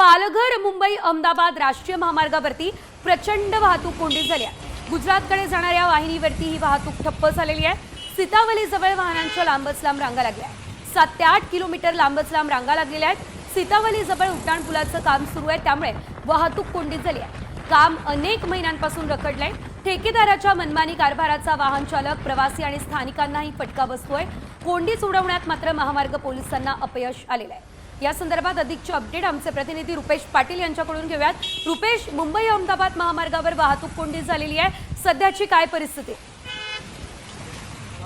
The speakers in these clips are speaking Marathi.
पालघर मुंबई अहमदाबाद राष्ट्रीय महामार्गावरती प्रचंड वाहतूक कोंडी झाली आहे. गुजरातकडे जाणाऱ्या वाहिनीवरती ही वाहतूक ठप्प झालेली आहे. सीतावली जवळ वाहनांच्या लांबच लांब रांगा लागल्या आहेत. सात ते आठ किलोमीटर लांबच लांब रांगा लागलेल्या आहेत. सीतावली जवळ उड्डाण पुलाचं काम सुरू आहे त्यामुळे वाहतूक कोंडीत झाली आहे. काम अनेक महिन्यांपासून रखडलंय. ठेकेदाराच्या मनमानी कारभाराचा वाहन चालक प्रवासी आणि स्थानिकांनाही फटका बसतोय. कोंडीच उडवण्यात मात्र महामार्ग पोलिसांना अपयश आलेलं आहे. या संदर्भात अधिकची अपडेट आमचे प्रतिनिधी रुपेश पाटील यांच्याकडून घेऊयात. रुपेश मुंबई अहमदाबाद महामार्गावर वाहतूक कोंडी झालेली आहे. सध्याची काय परिस्थिती?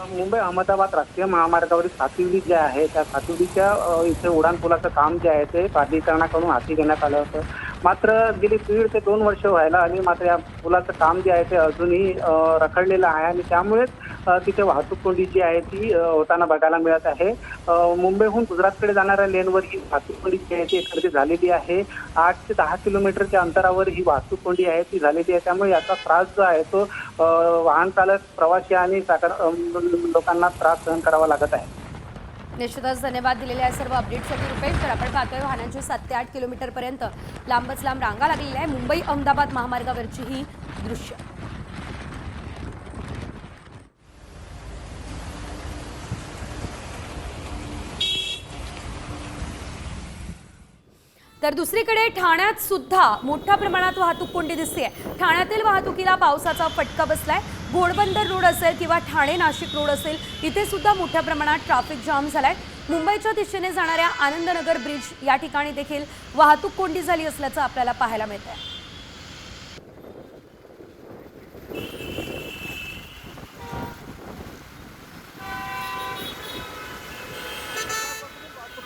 मुंबई अहमदाबाद राष्ट्रीय महामार्गावरील सातिवली जे आहे त्या सातिवलीच्या इथे उड्डाणपुलाचं काम जे आहे ते प्राधिकरणाकडून हाती घेण्यात आलं होतं. मात्र गेली दीड ते दोन वर्ष व्हायला आणि मात्र या पुलाचं काम जे आहे ते अजूनही रखडलेलं आहे आणि त्यामुळेच तिथे वाहतूक कोंडी जी आहे ती होताना बघायला मिळत आहे. मुंबईहून गुजरातकडे जाणाऱ्या लेनवर ही वाहतूक कोंडी जी आहे ती खरेदी झालेली आहे. आठ ते दहा किलोमीटरच्या अंतरावर ही वाहतूक कोंडी आहे ती झालेली आहे. त्यामुळे याचा त्रास जो आहे तो वाहन चालक प्रवासी आणि साखर लोकांना त्रास सहन करावा लागत आहे. निश्चितच धन्यवाद दिलेल्या या सर्व अपडेटसाठी रुपेश तर आपण पाहतोय वाहनांची सात ते आठ किलोमीटरपर्यंत लांबच लांब रांगा लागलेल्या आहे मुंबई अहमदाबाद महामार्गावरची ही दृश्य. तर दुसरीकडे ठाण्यात सुद्धा मोठ्या प्रमाणात वाहतूक कोंडी दिसते ठाण्यातील वाहतुकीला पावसाचा फटका बसलाय. घोडबंदर रोड असेल किंवा ठाणे नाशिक रोड असेल इथे सुद्धा मोठ्या प्रमाणात ट्रॅफिक जाम झालाय. मुंबईच्या दिशेने जाणाऱ्या आनंदनगर ब्रिज या ठिकाणी देखील वाहतूक कोंडी झाली असल्याचं आपल्याला पाहायला मिळत आहे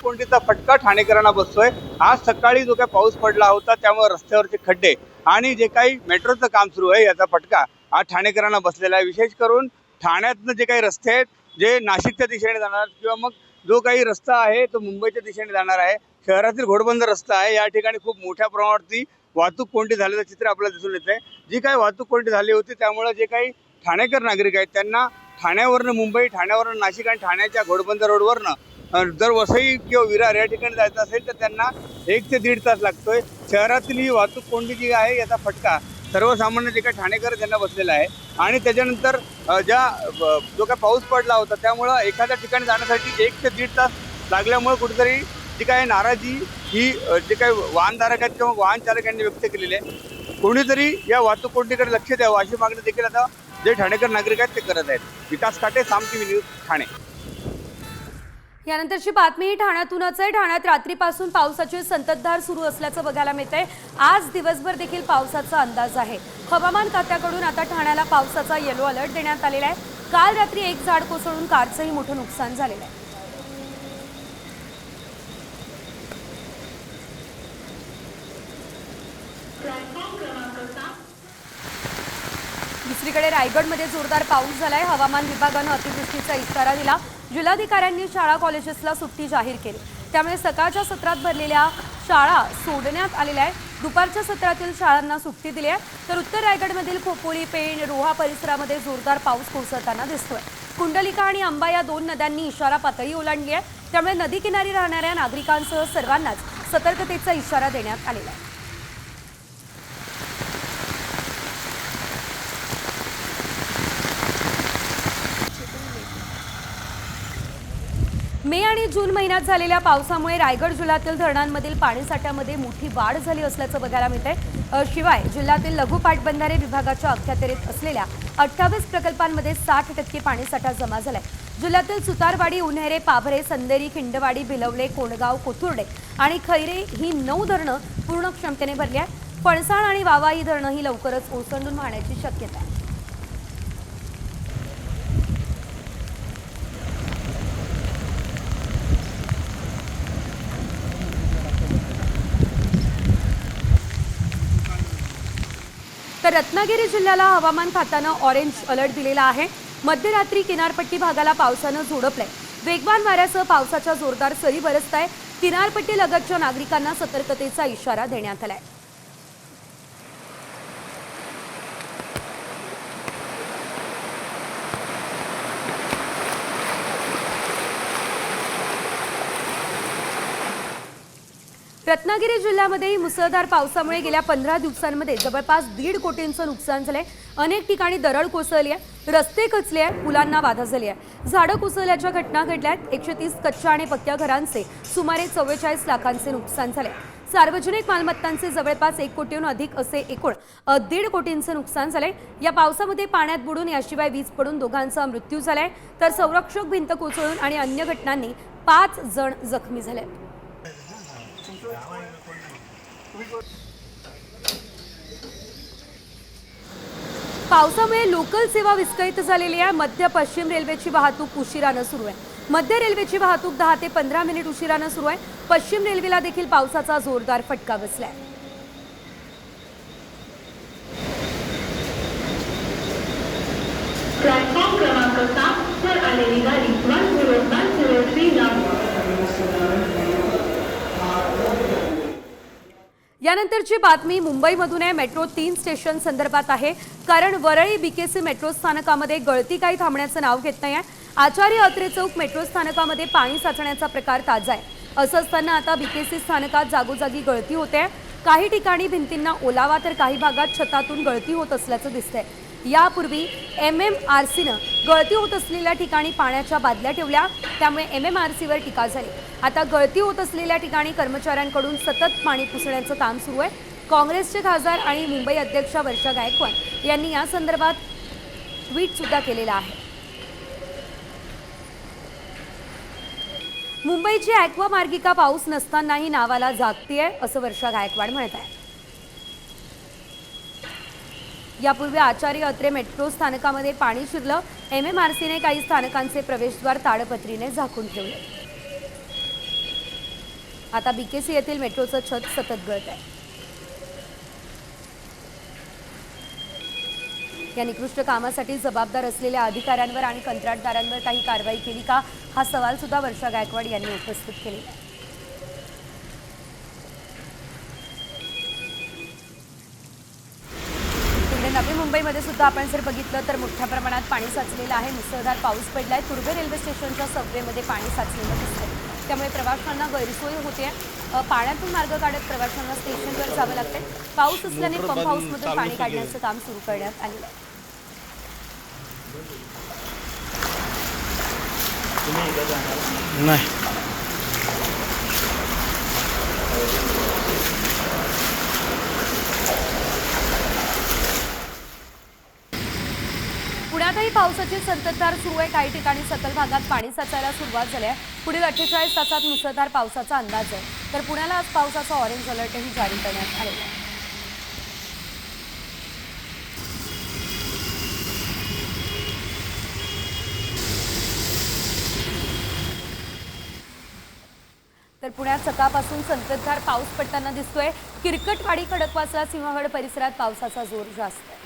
कोंडीचा फटका ठाणेकरांना बसतोय. आज सकाळी जो काही पाऊस पडला होता त्यामुळे रस्त्यावरचे खड्डे आणि जे काही मेट्रोचं काम सुरू आहे याचा फटका आज ठाणेकरांना बसलेला आहे. विशेष करून ठाण्यातनं जे काही रस्ते आहेत जे नाशिकच्या दिशेने जाणार किंवा मग जो काही रस्ता आहे तो मुंबईच्या दिशेने जाणार आहे. शहरातील घोडबंदर रस्ता आहे. या ठिकाणी खूप मोठ्या प्रमाणावरती वाहतूक कोंडी झाल्याचं चित्र आपल्याला दिसून येत आहे जी काही वाहतूक कोंडी झाली होती त्यामुळे जे काही ठाणेकर नागरिक आहेत त्यांना ठाण्यावरनं मुंबई ठाण्यावरनं नाशिक आणि ठाण्याच्या घोडबंदर रोडवरनं जर वसई किंवा विरार या ठिकाणी जायचं असेल तर त्यांना एक ते दीड तास लागतोय. शहरातील ही वाहतूक कोंडी जी आहे याचा फटका सर्वसामान्य जे काही ठाणेकर त्यांना बसलेला आहे. आणि त्याच्यानंतर ज्या जो काही पाऊस पडला होता त्यामुळं एखाद्या ठिकाणी जाण्यासाठी एक ते दीड तास लागल्यामुळं कुठेतरी जी काही नाराजी ही जे काही वाहनधारक आहेत किंवा वाहन चालक यांनी व्यक्त केलेली आहे. कोणीतरी या वाहतूक कोंडीकडे लक्ष द्यावं अशी मागणी देखील आता जे ठाणेकर नागरिक आहेत ते करत आहेत. Vikas Kate Saam T news Thane. यानंतरची बातमी ही ठाण्यातूनच आहे. ठाण्यात रात्रीपासून पावसाची संततधार सुरू असल्याचं बघायला मिळत आहे आज दिवसभर देखील पावसाचा अंदाज आहे. हवामान खात्याकडून आता ठाण्याला पावसाचा येलो अलर्ट देण्यात आलेला आहे. काल रात्री एक झाड कोसळून कारचंही मोठं नुकसान झालेलं आहे. दुसरीकडे रायगडमध्ये जोरदार पाऊस झालाय. हवामान विभागानं अतिवृष्टीचा इशारा दिला. जिल्हाधिकाऱ्यांनी शाळा कॉलेजेसला सुट्टी जाहीर केली. त्यामुळे सकाळच्या सत्रात भरलेल्या शाळा सोडण्यात आलेल्या आहेत. दुपारच्या सत्रातील शाळांना सुट्टी दिली आहे. तर उत्तर रायगडमधील खोपोली पेण रोहा परिसरामध्ये जोरदार पाऊस कोसळताना दिसतोय. कुंडलिका आणि अंबा या दोन नद्यांनी इशारा पातळी ओलांडली आहे. त्यामुळे नदी किनारी राहणाऱ्या नागरिकांसह सर्वांनाच सतर्कतेचा इशारा देण्यात आलेला आहे. मे आणि जून महिन्यात झालेल्या पावसामुळे रायगड जिल्ह्यातील धरणांमधील पाणीसाठ्यामध्ये मोठी वाढ झाली असल्याचं बघायला मिळतंय. शिवाय जिल्ह्यातील लघु पाटबंधारे विभागाच्या अखत्यारीत असलेल्या अठ्ठावीस प्रकल्पांमध्ये साठ टक्के पाणीसाठा जमा झालाय. जिल्ह्यातील सुतारवाडी उन्हेरे पाभरे संदेरी खिंडवाडी भिलवले कोंडगाव कोथुर्डे आणि खैरे ही नऊ धरणं पूर्ण क्षमतेने भरली आहेत. फणसाण आणि वावा ही धरणं ही लवकरच ओसंडून वाहण्याची शक्यता आहे. तर रत्नागिरी जिल्ह्याला हवामान खात्यानं ऑरेंज अलर्ट दिलेला आहे. मध्यरात्री किनारपट्टी भागाला पावसानं झोडपलंय. वेगवान वाऱ्यासह पावसाच्या जोरदार सरी बरसत आहे किनारपट्टी लगतच्या नागरिकांना सतर्कतेचा इशारा देण्यात आलाय. रत्नागिरी जिल्ह्यामध्येही मुसळधार पावसामुळे गेल्या पंधरा दिवसांमध्ये जवळपास दीड कोटींचं नुकसान झालंय. अनेक ठिकाणी दरड कोसळली आहे. रस्ते खचले आहे पुलांना बाधा झाली आहे. झाडं कोसळल्याच्या घटना घडल्या आहेत एकशे तीस कच्च्या आणि पक्क्या घरांचे सुमारे चव्वेचाळीस लाखांचे नुकसान झाले सार्वजनिक मालमत्तांचे जवळपास एक कोटीहून अधिक असे एकूण दीड कोटींचं नुकसान झालंय. या पावसामध्ये पाण्यात बुडून याशिवाय वीज पडून दोघांचा मृत्यू झालाय. तर संरक्षक भिंत कोसळून आणि अन्य घटनांनी पाच जण जखमी झाले पावसामुळे लोकल सेवा विस्कळीत झालेली आहे. मध्य पश्चिम रेल्वेची वाहतूक उशिरानं सुरू आहे. मध्य रेल्वेची वाहतूक दहा ते पंधरा मिनिट उशिरानं सुरू आहे. पश्चिम रेल्वेला देखील पावसाचा जोरदार फटका बसलाय. प्लॅटफॉर्म क्रमांक सात वर आलेली गाडी one zero one zero three यानंतरची बातमी मुंबईमधून आहे. मेट्रो तीन स्टेशन संदर्भात आहे. कारण वरळी बीकेसी मेट्रो स्थानकामध्ये गळती काही थांबण्याचं नाव घेत नाही आहे. आचार्य अत्रे चौक मेट्रो स्थानकामध्ये पाणी साचण्याचा प्रकार ताजा आहे. असं असताना आता बीकेसी स्थानकात जागोजागी गळती होते काही ठिकाणी भिंतींना ओलावा तर काही भागात छतातून गळती होत असल्याचं दिसतंय. यापूर्वी एम एम आर सीनं गळती होत असलेल्या ठिकाणी पाण्याच्या बादल्या ठेवल्या त्यामुळे एम एम आर सीवर टीका झाली. आता गळती होत असलेल्या ठिकाणी कर्मचाऱ्यांकडून सतत पाणी पुसण्याचं काम सुरू आहे. काँग्रेसचे खासदार आणि मुंबई अध्यक्षा वर्षा गायकवाड यांनी या संदर्भात ट्विट सुद्धा केलेलं आहे. मुंबईची ॲक्वा मार्गिका पाऊस नसतानाही नावाला जागतीये असं वर्षा गायकवाड म्हणत आहे यापूर्वी आचार्य अत्रे मेट्रो स्थानकामध्ये पाणी शिरलं. एम एम आर सीने काही स्थानकांचे प्रवेशद्वार ताडपत्रीने झाकून ठेवले. आता बीकेसी येथील मेट्रोचं छत सतत गळत आहे. या निकृष्ट कामासाठी जबाबदार असलेल्या अधिकाऱ्यांवर आणि कंत्राटदारांवर काही कारवाई केली का? हा सवाल सुद्धा वर्षा गायकवाड यांनी उपस्थित केलेला आहे तिकडे नवी मुंबईमध्ये सुद्धा आपण जर बघितलं तर मोठ्या प्रमाणात पाणी साचलेलं आहे. मुसळधार पाऊस पडलाय. तुर्भे रेल्वे स्टेशनच्या सबवेमध्ये पाणी साचलेलं दिसतंय. त्यामुळे प्रवाशांना गैरसोय होते. पाण्यातून मार्ग काढत प्रवाशांना स्टेशनवर जावं लागतंय. पाऊस असल्याने पंप हाऊसमधून पाणी काढण्याचं काम सुरू करण्यात आलेलं आहे. नाही. पुण्यातही पावसाची संततधार सुरू आहे. काही ठिकाणी सकल भागात पाणी साचायला सुरुवात झाली आहे. पुढील अठ्ठेचाळीस तासात मुसळधार पावसाचा अंदाज आहे. तर पुण्याला आज पावसाचा ऑरेंज अलर्टही जारी करण्यात आलेला आहे. तर पुण्यात सकाळपासून संततधार पाऊस पडताना दिसतोय. किरकटवाडी खडकवासला सिंहगड परिसरात पावसाचा जोर जास्त आहे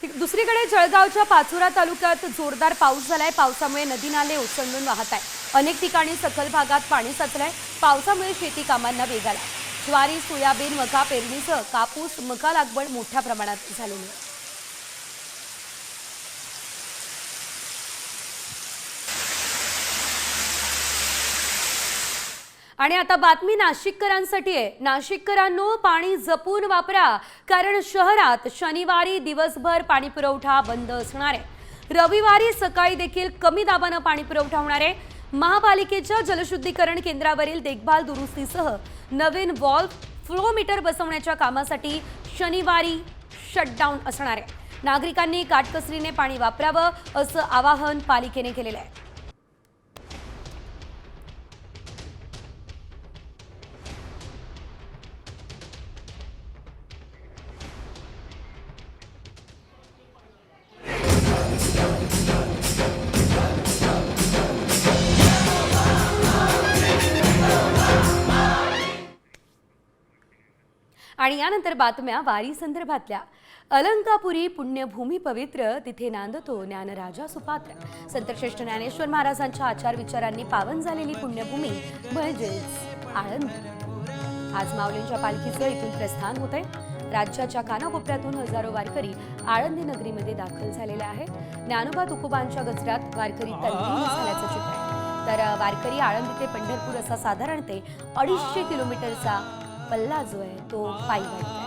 दुसरीकडे जळगावच्या पाचोरा तालुक्यात जोरदार पाऊस झालाय. पावसामुळे नदी नाले ओसंडून वाहत आहे अनेक ठिकाणी सखल भागात पाणी साचलंय. पावसामुळे शेती कामांना वेग आला ज्वारी सोयाबीन मका पेरणीसह कापूस मका लागवड मोठ्या प्रमाणात झालेली आहे. आणि आता बातमी नाशिककरांसाठी आहे. नाशिककरांनो पाणी जपून वापरा कारण शहरात शनिवारी दिवसभर पाणी पुरवठा बंद असणार आहे. रविवारी सकाळी देखील कमी दाबानं पाणी पुरवठा होणार आहे. महापालिकेच्या जलशुद्धीकरण केंद्रावरील देखभाल दुरुस्तीसह नवीन वॉल्व फ्लोमीटर बसवण्याच्या कामासाठी शनिवारी शटडाऊन असणार आहे. नागरिकांनी काटकसरीने पाणी वापरावं असं आवाहन पालिकेने केलेलं आहे. यानंतर बातम्या वारी संदर्भातल्या. अलंकापुरी पुण्यभूमी पवित्र तिथे नांदतो ज्ञानराजा सुपात्र. संतश्रेष्ठ ज्ञानेश्वर महाराजांच्या आचार विचारांनी पावन झालेली पुण्यभूमी म्हणजेच आळंद. आज माऊलींच्या पालखीचं इथून प्रस्थान होत आहे राज्याच्या कानाकोपऱ्यातून हजारो वारकरी आळंदी नगरीमध्ये दाखल झालेले आहेत. ज्ञानोबा तुकोबांच्या गजरात वारकरी तल्लीन झाल्याचं चित्र आहे. तर वारकरी आळंदी ते पंढरपूर असा साधारण ते अडीचशे किलोमीटरचा पल्ला जो आहे तो पायी वाटत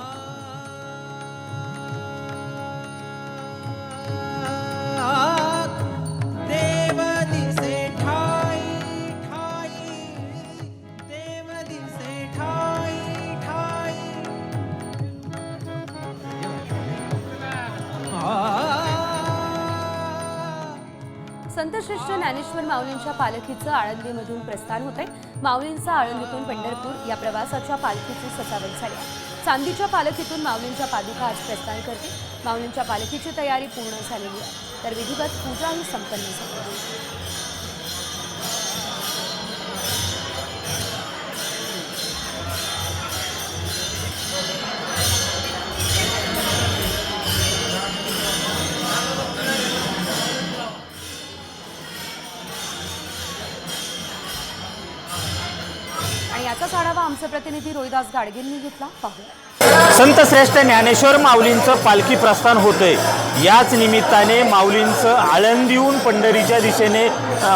संतश्रेष्ठ ज्ञानेश्वर माऊलींच्या पालखीचं आळंदीमधून प्रस्थान होत आहे माऊलींचा आळंदीतून पंढरपूर या प्रवासाच्या पालखीची सजावट झाली चांदीच्या पालखीतून माऊलींच्या पादुका आज प्रस्थान करते माऊलींच्या पालखीची तयारी पूर्ण झालेली आहे. तर विधिवत पूजाही संपन्न झाली. आमचे प्रतिनिधी रोहिदास गाडगेंनी घेतला. पाहू. संत श्रेष्ठ ज्ञानेश्वर माऊलींचं पालखी प्रस्थान होतंय. याच निमित्ताने माऊलींचं आळंदीहून पंढरीच्या दिशेने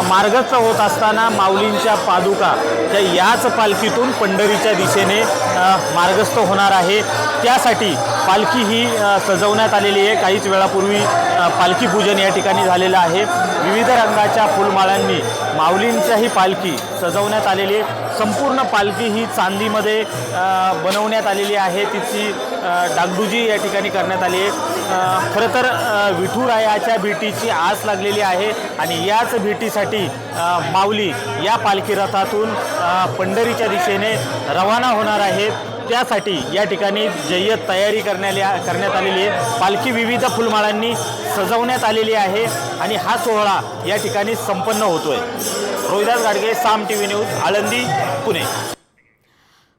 मार्गस्थ होत असताना माऊलींच्या पादुका त्या याच पालखीतून पंढरीच्या दिशेने मार्गस्थ होणार आहे. त्यासाठी पालखी ही सजवण्यात आलेली आहे. काहीच वेळापूर्वी पालखी पूजन या ठिकाणी झालेलं आहे. विविध रंगाच्या फुलमाळांनी माऊलींच्याही पालखी सजवण्यात आलेली आहे. संपूर्ण पालखी ही चांदीमध्ये बनवण्यात आलेली आहे. तिची डागडुजी या ठिकाणी करण्यात आली आहे. खरं तर विठुरायाच्या भेटीची आस लागलेली आहे आणि याच भेटीसाठी माऊली या पालखी रथातून पंढरीच्या दिशेने रवाना होणार आहेत. त्यासाठी या ठिकाणी जय्यत तयारी करण्याला करण्यात आलेली आहे. पालखी विविध फुलमाळांनी सजवण्यात आलेली आहे आणि हा सोहळा या ठिकाणी संपन्न होतोय. Rohidas Gadge Saam T V news Alandi Pune.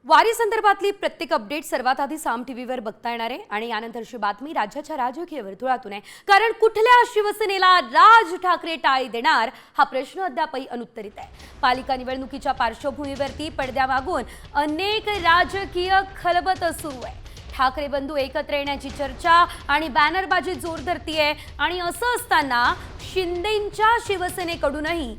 वारी संदर्भातली प्रत्येक अपडेट सर्वात आधी साम टीव्हीवर बघता येणार आहे. आणि यानंतरची बातमी राज्याच्या राजकीय वर्तुळातून आहे. कारण कुठल्या शिवसेनेला राज ठाकरे टाळी देणार हा प्रश्न अद्यापही अनुत्तरित आहे. पालिका निवडणुकीच्या पार्श्वभूमीवरती पडद्यामागून अनेक राजकीय खलबत सुरू आहे. ठाकरे बंधू एकत्र येण्याची चर्चा आणि बॅनरबाजी जोर धरतीये आणि असं असताना शिंदेंच्या शिवसेनेकडूनही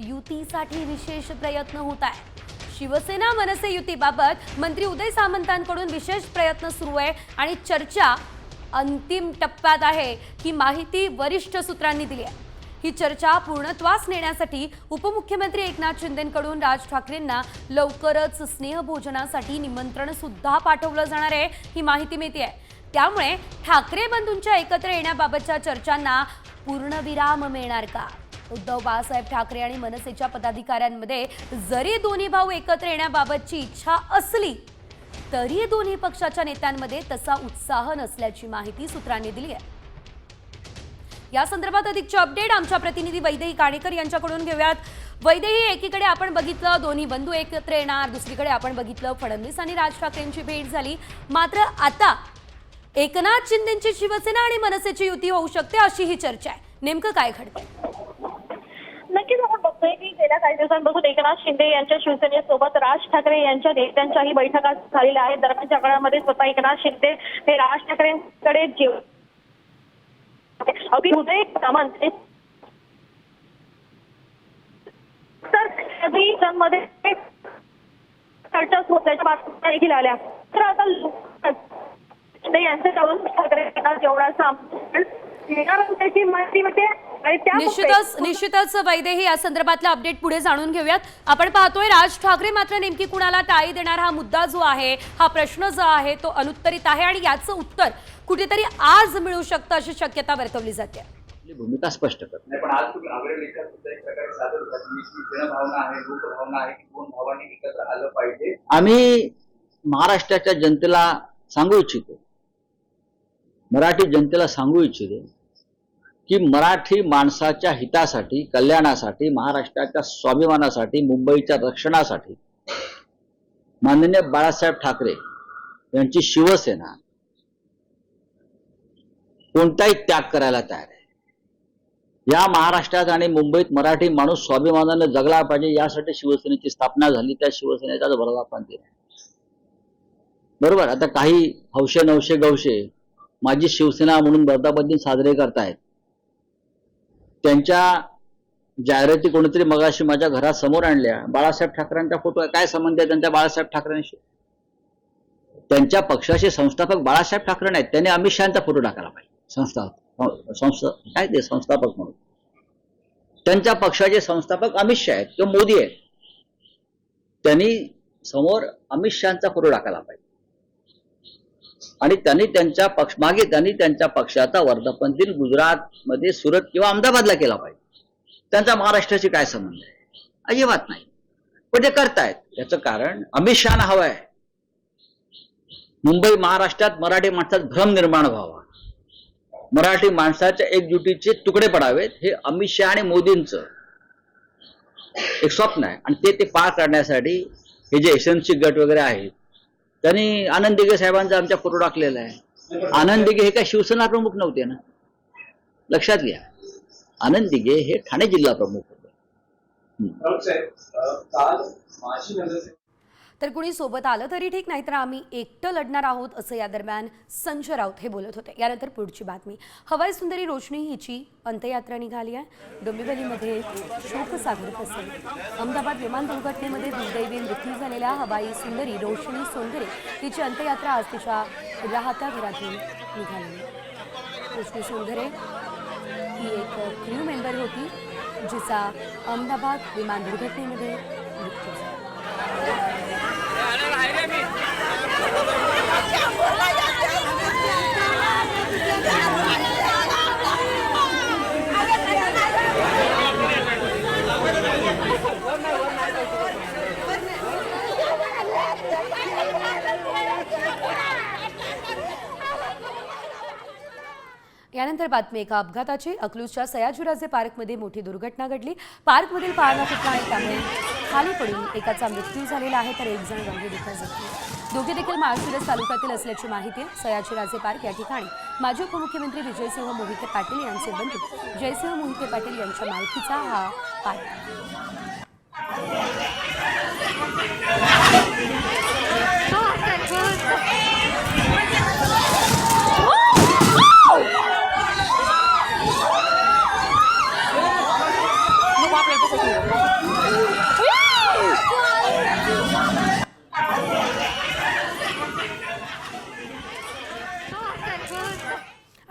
युतीसाठी विशेष प्रयत्न होत आहे शिवसेना मनसे युतीबाबत मंत्री उदय सामंतांकडून विशेष प्रयत्न सुरू आहे आणि चर्चा अंतिम टप्प्यात आहे ही माहिती वरिष्ठ सूत्रांनी दिली आहे. ही चर्चा पूर्णत्वास नेण्यासाठी उपमुख्यमंत्री एकनाथ शिंदेकडून राज ठाकरेंना लवकरच स्नेहभोजनासाठी निमंत्रण सुद्धा पाठवलं जाणार आहे ही माहिती मिळते त्यामुळे ठाकरे बंधूंच्या एकत्र येण्याबाबतच्या चर्चांना पूर्णविराम मिळणार का? उद्धव बाळासाहेब ठाकरे आणि मनसेच्या पदाधिकाऱ्यांमध्ये जरी दोन्ही भाऊ एकत्र येण्याबाबतची इच्छा असली तरी दोन्ही पक्षाच्या नेत्यांमध्ये तसा उत्साह नसल्याची माहिती सूत्रांनी दिली आहे. या संदर्भात अधिकचे अपडेट आमच्या प्रतिनिधी वैदेही काणेकर यांच्याकडून घेऊयात. वैदेही एकीकडे आपण बघितलं दोन्ही बंधू एकत्र येणार दुसरीकडे आपण बघितलं फडणवीस आणि राज ठाकरेंची भेट झाली. मात्र आता एकनाथ शिंदेची शिवसेना आणि मनसेची युती होऊ शकते अशी ही चर्चा आहे. नेमकं काय घडतंय? नक्कीच आपण बघतोय की गेल्या काही दिवसांपासून एकनाथ शिंदे यांच्या शिवसेनेसोबत राज ठाकरे यांच्या नेत्यांच्याही बैठका झालेल्या आहेत. दरम्यानच्या काळामध्ये स्वतः एकनाथ शिंदे हे राज ठाकरेंकडे जीव अगदी हृदय सामंत तर मध्ये चर्चा होत्याच्या बातम्या देखील आल्या. तर आता शिंदे जाऊन ठाकरे एकनाथ सामना येणार त्याची माहिती म्हणजे आणि त्या निश्चितच निश्चितच वैदेही या संदर्भातला अपडेट पुढे जाणून घेऊयात. आपण पाहतोय राज ठाकरे मात्र नेमकी कुणाला टाळी देणार हा मुद्दा जो आहे हा प्रश्न जो आहे तो अनुत्तरित आहे आणि याचं उत्तर कुठेतरी आज मिळू शकतं अशी शक्यता वर्तवली जाते. आपली भूमिका स्पष्ट करतो. नाही पण आज तुम्ही आग्रह लेखा सुद्धा एक प्रकारे सादर होता की जनभावना आहे लोकभावना आहे की दोन भावांनी एकत्र आलं पाहिजे? आम्ही महाराष्ट्राच्या जनतेला सांगू इच्छितो. मराठी जनतेला सांगू इच्छितो. की मराठी माणसाच्या हितासाठी कल्याणासाठी महाराष्ट्राच्या स्वाभिमानासाठी मुंबईच्या रक्षणासाठी माननीय बाळासाहेब ठाकरे यांची शिवसेना कोणताही त्याग करायला तयार आहे. या महाराष्ट्रात आणि मुंबईत मराठी माणूस स्वाभिमानाने जगला पाहिजे यासाठी शिवसेनेची स्थापना झाली त्या शिवसेनेचा वर्धापन दिला बरोबर? आता काही हौशे नवशे गवशे माझी शिवसेना म्हणून वर्धापन साजरे करतायत. त्यांच्या जाहिराती कोणीतरी मगाशी माझ्या घरासमोर आणल्या. बाळासाहेब ठाकरेंचा फोटो आहे. काय संबंध आहे त्यांच्या बाळासाहेब ठाकरेंशी? त्यांच्या पक्षाचे संस्थापक बाळासाहेब ठाकरे नाहीत. त्यांनी अमित शहाचा फोटो टाकायला पाहिजे. संस्था संस्था काय ते संस्थापक म्हणून. त्यांच्या पक्षाचे संस्थापक अमित शहा आहेत किंवा मोदी आहेत. त्यांनी समोर अमित शहाचा फोटो टाकायला पाहिजे. आणि त्यांनी त्यांच्या पक्ष मागे त्यांनी त्यांच्या पक्षाचा वर्धापन दिन गुजरातमध्ये सुरत किंवा अहमदाबादला केला पाहिजे. त्यांचा महाराष्ट्राशी काय संबंध आहे? अजिबात नाही. पण ते करतायत. याचं कारण अमित शहाना हवं आहे. मुंबई महाराष्ट्रात मराठी माणसात भ्रम निर्माण व्हावा. मराठी माणसाच्या एकजुटीचे तुकडे पडावेत हे अमित शहा आणि मोदींचं एक स्वप्न आहे. आणि ते ते पार करण्यासाठी हे जे एसएनसी गट वगैरे आहेत त्यांनी आनंद दिघे साहेबांचा आमच्या फोटो टाकलेला आहे. आनंद दिघे हे काय शिवसेना प्रमुख नव्हते ना? लक्षात घ्या. आनंद दिघे हे ठाणे जिल्हा प्रमुख होते. तर कुणी सोबत आलं तरी ठीक नाही तर आम्ही एकटं लढणार आहोत असं या दरम्यान संजय राऊत हे बोलत होते. यानंतर पुढची बातमी. हवाई सुंदरी रोशनी हिची अंत्ययात्रा निघाली आहे. डोंबिवलीमध्ये शोकसागर प्रसंग अहमदाबाद विमान दुर्घटनेमध्ये दुर्दैवी मृत्यू झालेल्या हवाई सुंदरी रोशनी सोंदरे हिची अंत्ययात्रा आज तिच्या राहत्या घरातून निघाली रोशनी सोंदरे ही एक क्रू मेंबर होती जिचा अहमदाबाद विमान दुर्घटनेमध्ये मृत्यू झाला. อะไรเนี่ยพี่ यानंतर बातमी एका अपघाताची. अकलूजच्या सयाजीराजे पार्कमध्ये मोठी दुर्घटना घडली. पार्कमधील पाळणा फुटला आणि त्यामुळे खाली पडून एकाचा मृत्यू झालेला आहे. तर एक जण गंभीररित्या जखमी दोघे देखील माळशिरस तालुक्यातील असल्याची माहिती आहे सयाजीराजे पार्क या ठिकाणी. माजी उपमुख्यमंत्री विजयसिंह मोहिते पाटील यांचे बंधू जयसिंह मोहिते पाटील यांच्या मालकीचा हा पार्क आहे.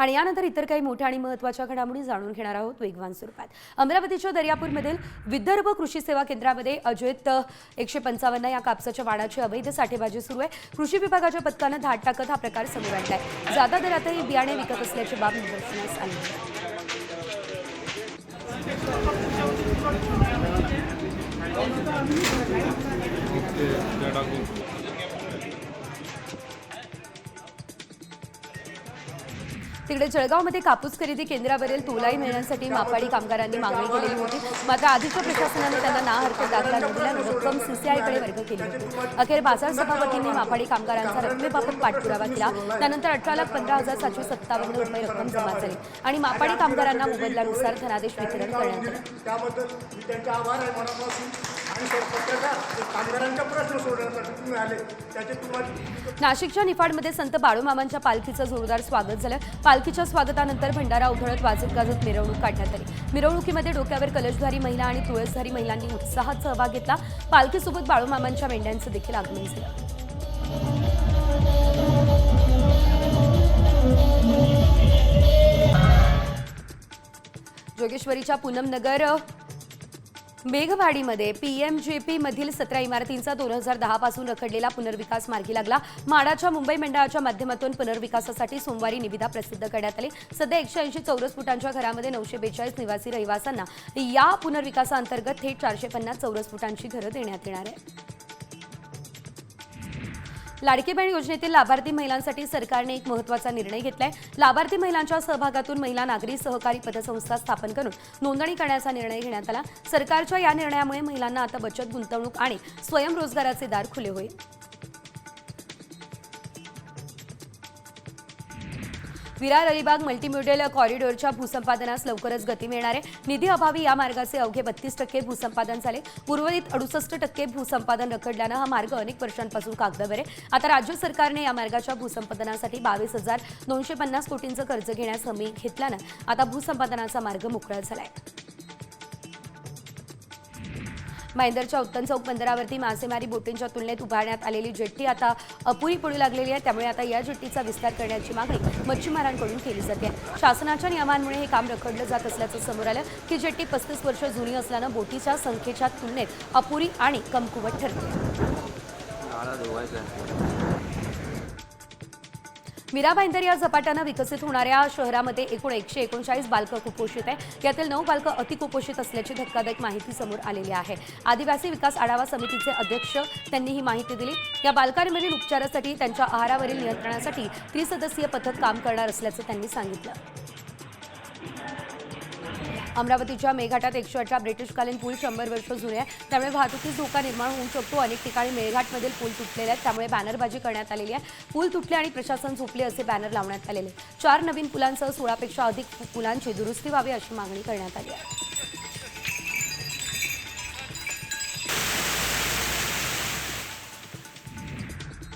आणि यानंतर इतर काही मोठ्या आणि महत्त्वाच्या घडामोडी जाणून घेणार आहोत वेगवान स्वरूपात. अमरावतीच्या दर्यापूरमधील विदर्भ कृषी सेवा केंद्रामध्ये अजयत एकशे पंचावन्न या कापसाच्या वाणाची अवैध साठेबाजी सुरू आहे. कृषी विभागाच्या पथकानं धाड टाकत हा प्रकार समोर आणलाय. जादा दरातही बियाणे विकत असल्याची बाब निदर्शनास आली. आहे. तिकडे जळगावमध्ये कापूस खरेदी केंद्रावरील तोलाई मिळण्यासाठी मापाडी कामगारांनी मागणी केलेली होती. मात्र आधीच्या प्रशासनाने त्यांना ना हरकत दाखला न रक्कम सीसीआयकडे वर्ग केली होती. अखेर बाजार सभापतींनी मापाडी कामगारांचा रकमेबाबत पाठपुरावा केला. त्यानंतर अठरा लाख पंधरा हजार सातशे सत्तावन्न रुपये रक्कम जमा झाली आणि मापाडी कामगारांना मोबदल्यानुसार धनादेश वितरण करण्यात आले. आणि कामगारांचा प्रश्न सोडवण्यासाठी तुम्ही आले. त्याचे तुम्हाला नाशिकच्या निफाडमध्ये संत बाळूमामांच्या पालखीचं जोरदार स्वागत झालं. पालखीच्या स्वागतानंतर भंडारा उधळत वाजत गाजत मिरवणूक काढण्यात आली. मिरवणुकीमध्ये डोक्यावर कलशधारी महिला आणि तुळसधारी महिलांनी उत्साहात सहभाग घेतला. पालखीसोबत बाळूमामांच्या मेंढ्यांचं देखील आगमन झालं. जोगेश्वरीच्या पूनम नगर मेघवाडीमध्ये पीएमजेपी मधील सतरा इमारतींचा दोन हजार दहा पासून रखडलेला पुनर्विकास मार्गी लागला. माडाच्या मुंबई मंडळाच्या माध्यमातून पुनर्विकासासाठी सोमवारी निविदा प्रसिद्ध करण्यात आली. सध्या एकशे ऐंशी चौरस फुटांच्या घरामध्ये नऊशे बेचाळीस निवासी रहिवाशांना या पुनर्विकासाअंतर्गत थेट चारशे पन्नास चौरस फुटांची घरं देण्यात येणार आहे लाडकी बहीण योजनेतील लाभार्थी महिलांसाठी सरकारने एक महत्त्वाचा निर्णय घेतलाय. लाभार्थी महिलांच्या सहभागातून महिला नागरी सहकारी पतसंस्था स्थापन करून नोंदणी करण्याचा निर्णय घेण्यात आला. सरकारच्या या निर्णयामुळे महिलांना आता बचत गुंतवणूक आणि स्वयंरोजगाराचे दार खुले होईल. विरार अलिबाग मल्टीम्युडियल कॉरिडॉरच्या भूसंपादनास लवकरच गती मिळणार आहे. निधी अभावी या मार्गाचे अवघे बत्तीस टक्के भूसंपादन झाले. उर्वरित अडुसष्ट टक्के भूसंपादन रखडल्यानं हा मार्ग अनेक वर्षांपासून कागदावर आहे. आता राज्य सरकारने या मार्गाच्या भूसंपादनासाठी बावीस हजार दोनशे पन्नास कोटींचं कर्ज घेण्यास हमी घेतल्यानं आता भूसंपादनाचा मार्ग मोकळा झालाय. महेंदरच्या उत्तम चौक बंदरावरती मासेमारी बोटींच्या तुलनेत उभारण्यात आलेली जेट्टी आता अपुरी पडू लागलेली आहे. त्यामुळे आता या जेट्टीचा विस्तार करण्याची मागणी मच्छीमारांकडून केली जाते. शासनाच्या नियमांमुळे हे काम रखडलं जात असल्याचं समोर आलं. की जेट्टी पस्तीस वर्ष जुनी असल्यानं बोटीच्या संख्येच्या तुलनेत अपुरी आणि कमकुवत ठरते मीरा भाईंदर या झपाट्यानं विकसित होणाऱ्या शहरामध्ये एकूण एकशे एकोणचाळीस बालकं कुपोषित आहे यातील नऊ बालकं अतिकुपोषित असल्याची धक्कादायक माहिती समोर आलेली आहे. आदिवासी विकास आढावा समितीचे अध्यक्ष त्यांनी ही माहिती दिली. या बालकांवरील उपचारासाठी त्यांच्या आहारावरील नियंत्रणासाठी त्रिसदस्यीय पथक काम करणार असल्याचं त्यांनी सांगितलं. अमरावतीच्या मेळघाटात एकशे अठरा ब्रिटिशकालीन पूल शंभर वर्ष जुने आहे त्यामुळे वाहतुकीस धोका निर्माण होऊ शकतो. अनेक ठिकाणी मेळघाटमधील पूल तुटलेले आहेत. त्यामुळे बॅनरबाजी करण्यात आलेली आहे. पूल तुटले आणि प्रशासन झोपले असे बॅनर लावण्यात आलेले चार नवीन पुलांसह सोळापेक्षा अधिक पुलांची दुरुस्ती व्हावी अशी मागणी करण्यात आली आहे.